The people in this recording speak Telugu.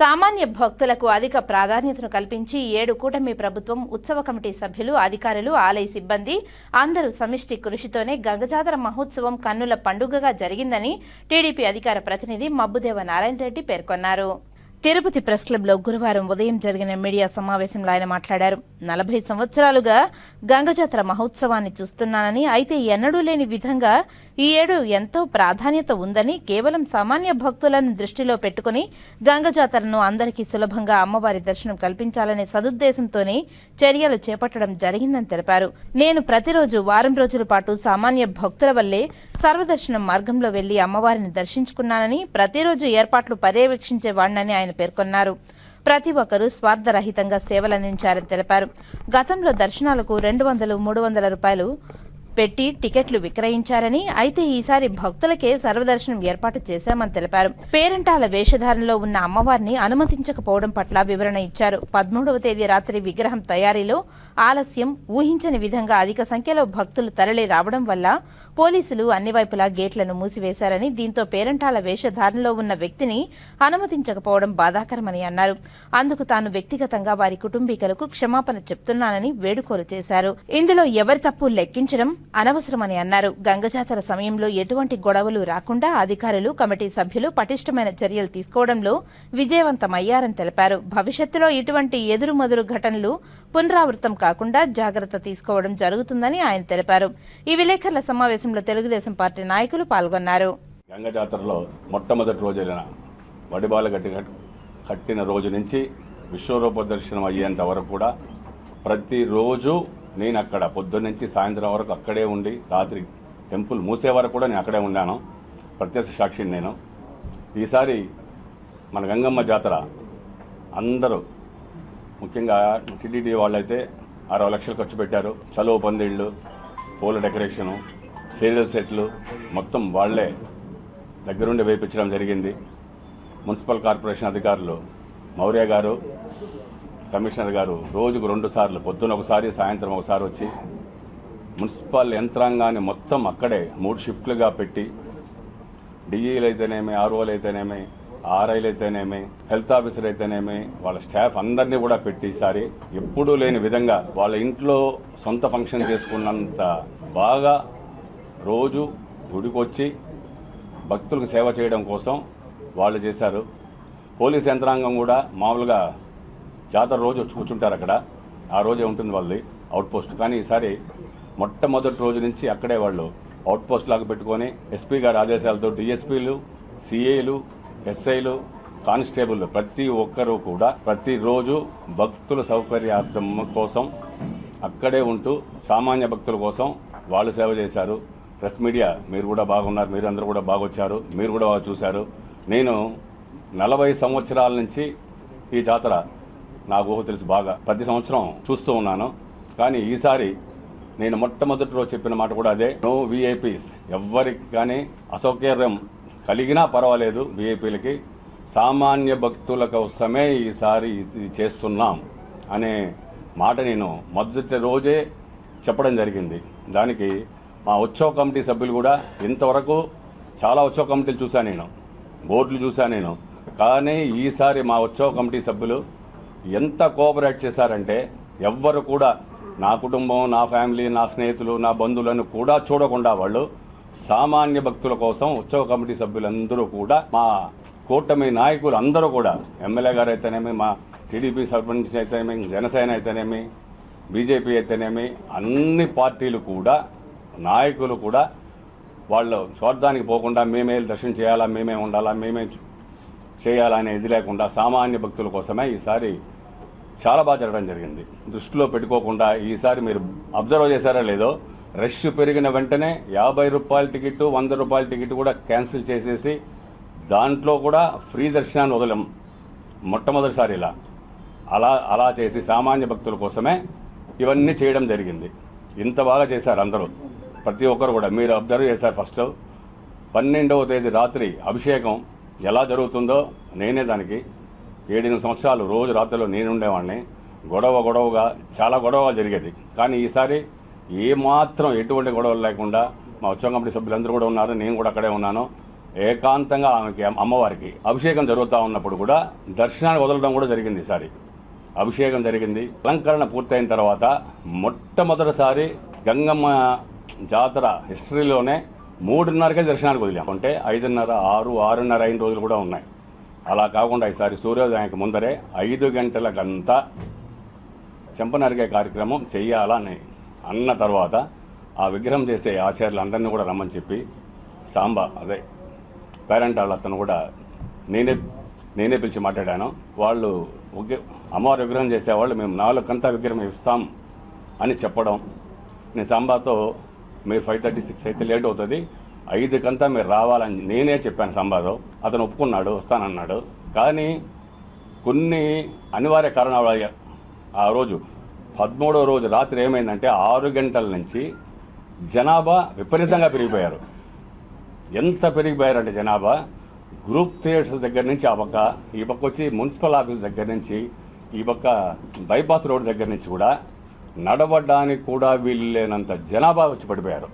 సామాన్య భక్తులకు అధిక ప్రాధాన్యతను కల్పించి ఏడు కూటమి ప్రభుత్వం ఉత్సవ కమిటీ సభ్యులు అధికారులు ఆలయ సిబ్బంది అందరూ సమిష్టి కృషితోనే గంగజాతర మహోత్సవం కన్నుల పండుగగా జరిగిందని టీడీపీ అధికార ప్రతినిధి మబ్బుదేవ నారాయణ రెడ్డి పేర్కొన్నారు. తిరుపతి ప్రెస్ క్లబ్లో గురువారం ఉదయం జరిగిన మీడియా సమావేశంలో ఆయన మాట్లాడారు. నలభై సంవత్సరాలుగా గంగజాతర మహోత్సవాన్ని చూస్తున్నానని అయితే ఎన్నడూ లేని విధంగా ఈ ఏడు ఎంతో ప్రాధాన్యత ఉందని కేవలం సామాన్య భక్తులను దృష్టిలో పెట్టుకుని గంగజాతరను అందరికీ సులభంగా అమ్మవారి దర్శనం కల్పించాలనే సదుద్దేశంతోనే చర్యలు చేపట్టడం జరిగిందని తెలిపారు. నేను ప్రతిరోజు వారం రోజుల పాటు సామాన్య భక్తుల వల్లే సర్వదర్శనం మార్గంలో వెళ్ళి అమ్మవారిని దర్శించుకున్నానని ప్రతిరోజు ఏర్పాట్లు పర్యవేక్షించేవాడినని ఆయన పేర్కొన్నారు. ప్రతి ఒక్కరూ స్వార్థరహితంగా సేవలందించారని తెలిపారు. గతంలో దర్శనాలకు రెండు వందలు మూడు వందల రూపాయలు పెట్టి టికెట్లు విక్రయించారని అయితే ఈసారి భక్తులకే సర్వదర్శనం ఏర్పాటు చేశామని తెలిపారు. పేరంటాల వేషధారణలో ఉన్న అమ్మవారిని అనుమతించకపోవడం పట్ల వివరణ ఇచ్చారు. పదమూడవ తేదీ రాత్రి విగ్రహం తయారీలో ఆలస్యం ఊహించని విధంగా అధిక సంఖ్యలో భక్తులు తరలి రావడం వల్ల పోలీసులు అన్ని వైపులా గేట్లను మూసివేశారని దీంతో పేరంటాల వేషధారణలో ఉన్న వ్యక్తిని అనుమతించకపోవడం బాధాకరమని అన్నారు. అందుకు తాను వ్యక్తిగతంగా వారి కుటుంబీకులకు క్షమాపణ చెప్తున్నానని వేడుకోలు చేశారు. ఇందులో ఎవరి తప్పు లెక్కించడం అనవసరమని అన్నారు. గంగజాతర సమయంలో ఎటువంటి గొడవలు రాకుండా అధికారులు కమిటీ సభ్యులు పటిష్టమైన చర్యలు తీసుకోవడంలో విజయవంతమయ్యారని తెలిపారు. భవిష్యత్తులో ఇటువంటి ఎదురుమదురు ఘటనలు పునరావృతం కాకుండా జాగ్రత్త తీసుకోవడం జరుగుతుందని ఆయన తెలిపారు. ఈ విలేకరుల సమావేశంలో తెలుగుదేశం పార్టీ నాయకులు పాల్గొన్నారు. గంగజాతరలో మొట్టమొదటి రోజైన వడిబాల గట్టి కట్టిన రోజు నుంచి విశ్వరూప దర్శనం అయ్యేంత వరకు కూడా ప్రతిరోజు నేను అక్కడ పొద్దున్న నుంచి సాయంత్రం వరకు అక్కడే ఉండి రాత్రి టెంపుల్ మూసే వరకు కూడా నేను అక్కడే ఉన్నాను ప్రత్యక్ష సాక్షిని నేను. ఈసారి మన గంగమ్మ జాతర అందరూ ముఖ్యంగా టీటీడీ వాళ్ళైతే అరవై లక్షలు ఖర్చు పెట్టారు. చలువ పందిళ్ళు పూల డెకరేషను సీరియల్ సెట్లు మొత్తం వాళ్ళే దగ్గరుండి వేయించడం జరిగింది. మున్సిపల్ కార్పొరేషన్ అధికారులు మౌర్య గారు కమిషనర్ గారు రోజుకు రెండు సార్లు పొద్దున ఒకసారి సాయంత్రం ఒకసారి వచ్చి మున్సిపల్ యంత్రాంగాన్ని మొత్తం అక్కడే మూడు షిఫ్ట్లుగా పెట్టి డిఈలు అయితేనేమి ఆర్ఓలు అయితేనేమి ఆర్ఐలు అయితేనేమి హెల్త్ ఆఫీసర్ అయితేనేమి వాళ్ళ స్టాఫ్ అందరినీ కూడా పెట్టి ఈసారి ఎప్పుడూ లేని విధంగా వాళ్ళ ఇంట్లో సొంత ఫంక్షన్ చేసుకున్నంత బాగా రోజు గుడికొచ్చి భక్తులకు సేవ చేయడం కోసం వాళ్ళు చేశారు. పోలీస్ యంత్రాంగం కూడా మామూలుగా జాతర రోజు వచ్చి కూర్చుంటారు అక్కడ. ఆ రోజే ఉంటుంది వాళ్ళది అవుట్పోస్ట్ కానీ ఈసారి మొట్టమొదటి రోజు నుంచి అక్కడే వాళ్ళు అవుట్పోస్ట్ లాగా పెట్టుకొని ఎస్పీ గారి ఆదేశాలతో డిఎస్పీలు సిఏలు ఎస్ఐలు కానిస్టేబుల్ ప్రతి ఒక్కరూ కూడా ప్రతిరోజు భక్తుల సౌకర్యార్థం కోసం అక్కడే ఉంటూ సామాన్య భక్తుల కోసం వాళ్ళు సేవ చేశారు. ప్రెస్ మీడియా మీరు కూడా బాగున్నారు మీరు అందరూ కూడా బాగొచ్చారు మీరు కూడా బాగా చూశారు. నేను నలభై సంవత్సరాల నుంచి ఈ జాతర నాకు ఊహ తెలుసు బాగా. ప్రతి సంవత్సరం చూస్తూ ఉన్నాను. కానీ ఈసారి నేను మొట్టమొదటి రోజు చెప్పిన మాట కూడా అదే. నో విఐపీస్ ఎవ్వరికి కానీ అసౌకర్యం కలిగినా పర్వాలేదు విఐపీలకి సామాన్య భక్తుల కోసమే ఈసారి ఇది చేస్తున్నాం అనే మాట నేను మొదటి రోజే చెప్పడం జరిగింది. దానికి మా ఉత్సవ కమిటీ సభ్యులు కూడా ఇంతవరకు చాలా ఉత్సవ కమిటీలు చూశాను నేను. బోర్డులు చూశాను నేను. కానీ ఈసారి మా ఉత్సవ కమిటీ సభ్యులు ఎంత కోఆపరేట్ చేశారంటే ఎవ్వరు కూడా నా కుటుంబం నా ఫ్యామిలీ నా స్నేహితులు నా బంధువులను కూడా చూడకుండా వాళ్ళు సామాన్య భక్తుల కోసం ఉత్సవ కమిటీ సభ్యులందరూ కూడా మా కూటమి నాయకులు అందరూ కూడా ఎమ్మెల్యే గారు అయితేనేమి మా టీడీపీ సర్పంచ్ అయితేనేమి జనసేన అయితేనేమి బీజేపీ అయితేనేమి అన్ని పార్టీలు కూడా నాయకులు కూడా వాళ్ళు స్వార్థానికి పోకుండా మేమే దర్శనం చేయాలా మేమే ఉండాలా మేమే చేయాలా అనే ఇది లేకుండా సామాన్య భక్తుల కోసమే ఈసారి చాలా బాగా జరగడం జరిగింది. దృష్టిలో పెట్టుకోకుండా ఈసారి మీరు అబ్జర్వ్ చేశారా లేదో రష్ పెరిగిన వెంటనే యాభై రూపాయల టికెట్ వంద రూపాయల టికెట్ కూడా క్యాన్సిల్ చేసేసి దాంట్లో కూడా ఫ్రీ దర్శనాన్ని వదలం. మొట్టమొదటిసారి ఇలా. అలా అలా చేసి సామాన్య భక్తుల కోసమే ఇవన్నీ చేయడం జరిగింది. ఇంత బాగా చేశారు అందరూ. ప్రతి ఒక్కరు కూడా మీరు అబ్జర్వ్ చేశారు ఫస్ట్. పన్నెండవ తేదీ రాత్రి అభిషేకం ఎలా జరుగుతుందో నేనే దానికి ఏడెనిమిది సంవత్సరాలు రోజు రాత్రిలో నేను ఉండేవాడిని. గొడవ గొడవగా చాలా గొడవ జరిగేది. కానీ ఈసారి ఏమాత్రం ఎటువంటి గొడవలు లేకుండా మా ఉత్సవ కమిటీ సభ్యులందరూ కూడా ఉన్నారు. నేను కూడా అక్కడే ఉన్నాను. ఏకాంతంగా ఆమెకి అమ్మవారికి అభిషేకం జరుగుతూ ఉన్నప్పుడు కూడా దర్శనాన్ని వదలడం కూడా జరిగింది ఈసారి. అభిషేకం జరిగింది. అలంకరణ పూర్తయిన తర్వాత మొట్టమొదటిసారి గంగమ్మ జాతర హిస్టరీలోనే మూడున్నరకే దర్శనానికి వదిలాం. అంటే ఐదున్నర ఆరు ఆరున్నర అయిన రోజులు కూడా ఉన్నాయి. అలా కాకుండా ఈసారి సూర్యోదయానికి ముందరే ఐదు గంటలకంతా చెంపనరిగే కార్యక్రమం చెయ్యాలని అన్న తర్వాత ఆ విగ్రహం చేసే ఆచార్యులందరినీ కూడా రమ్మని చెప్పి సాంబా అదే పేరెంట్ వాళ్ళ అతను కూడా నేనే నేనే పిలిచి మాట్లాడాను. వాళ్ళు అమ్మవారి విగ్రహం చేసేవాళ్ళు మేము నాలుగు కంతా విగ్రహం ఇస్తాం అని చెప్పడం. నేను సాంబాతో మీరు ఫైవ్ థర్టీ సిక్స్ అయితే లేట్ అవుతుంది. ఐదుకంతా మీరు రావాలని నేనే చెప్పాను సాంబాతో. అతను ఒప్పుకున్నాడు వస్తానన్నాడు. కానీ కొన్ని అనివార్య కారణాలు ఆ రోజు పదమూడవ రోజు రాత్రి ఏమైందంటే ఆరు గంటల నుంచి జనాభా విపరీతంగా పెరిగిపోయారు. ఎంత పెరిగిపోయారంటే జనాభా గ్రూప్ థియేటర్స్ దగ్గర నుంచి ఆ పక్క ఈ పక్క వచ్చి మున్సిపల్ ఆఫీస్ దగ్గర నుంచి ఈ పక్క బైపాస్ రోడ్ దగ్గర నుంచి కూడా నడవడానికి కూడా వీలు లేనంత జనాభా వచ్చి పడిపోయారు.